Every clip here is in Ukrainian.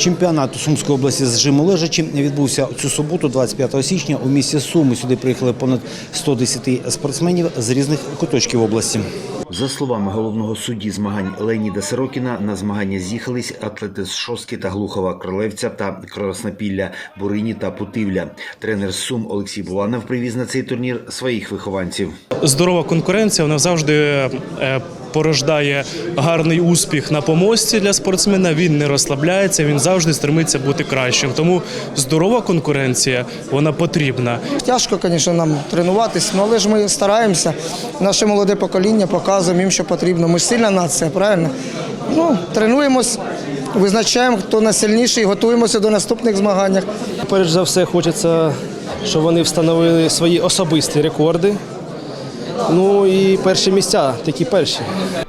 Чемпіонат у Сумської області з жиму лежачі відбувся цю суботу, 25 січня, у місті Суми. Сюди приїхали понад 110 спортсменів з різних куточків області. За словами головного судді змагань Леоніда Сирокіна, на змагання з'їхались атлети з Шостки та Глухова, Кролевця та Краснопілля, Бурині та Путивля. Тренер Сум Олексій Буланов привіз на цей турнір своїх вихованців. здорова конкуренція вона завжди е, порождає гарний успіх на помості для спортсмена. Він не розслабляється, він завжди стремиться бути кращим. Тому здорова конкуренція вона потрібна. Тяжко, звісно, нам тренуватись, ну, але ж ми стараємося. Наше молоде покоління показуємо їм, що потрібно. Ми ж сильна нація, правильно? Ну, тренуємось, визначаємо, хто найсильніший, готуємося до наступних змагань. Перш за все, хочеться, щоб вони встановили свої особисті рекорди. Ну і перші місця, такі перші.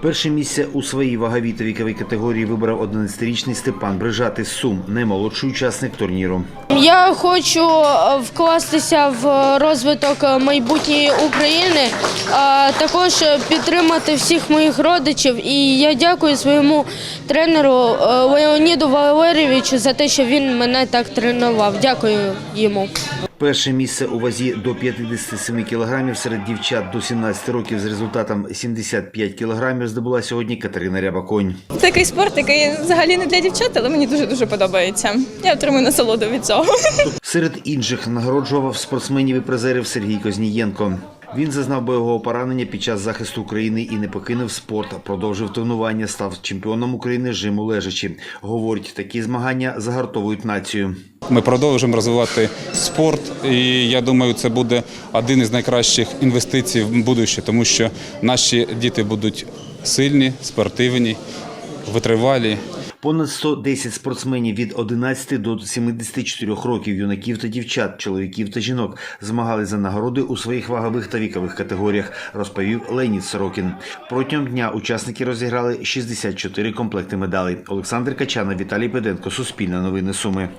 Перше місце у своїй ваговій та віковій категорії вибрав 11-річний Степан Брижати з Сум, наймолодший учасник турніру. Я хочу е, вкластися в розвиток е, майбутньої України, а також підтримати всіх моїх родичів. І я дякую своєму тренеру е, Леоніду Валерійовичу за те, що він мене так тренував. Дякую йому. Перше місце у вазі до 57 кілограмів серед дівчат до 17 років з результатом 75 кілограмів здобула сьогодні Катерина Рябаконь. Такий спорт, який взагалі не для дівчат, але мені дуже дуже подобається. Я отримую насолоду від цього. Серед інших нагороджував спортсменів і призерів Сергій Кознієнко. Він зазнав бойового поранення під час захисту України і не покинув спорт. Продовжив тренування, став чемпіоном України жиму лежачі. Говорить, такі змагання загартовують націю. Ми продовжуємо розвивати спорт, і я думаю, це буде один із найкращих інвестицій в будуще, тому що наші діти будуть сильні, спортивні, витривалі. Понад 110 спортсменів від 11 до 74 років, юнаків та дівчат, чоловіків та жінок змагали за нагороди у своїх вагових та вікових категоріях, розповів Леонід Сорокін. Протягом дня учасники розіграли 64 комплекти медалей. Олександр Качана, Віталій Педенко, Суспільне новини Суми.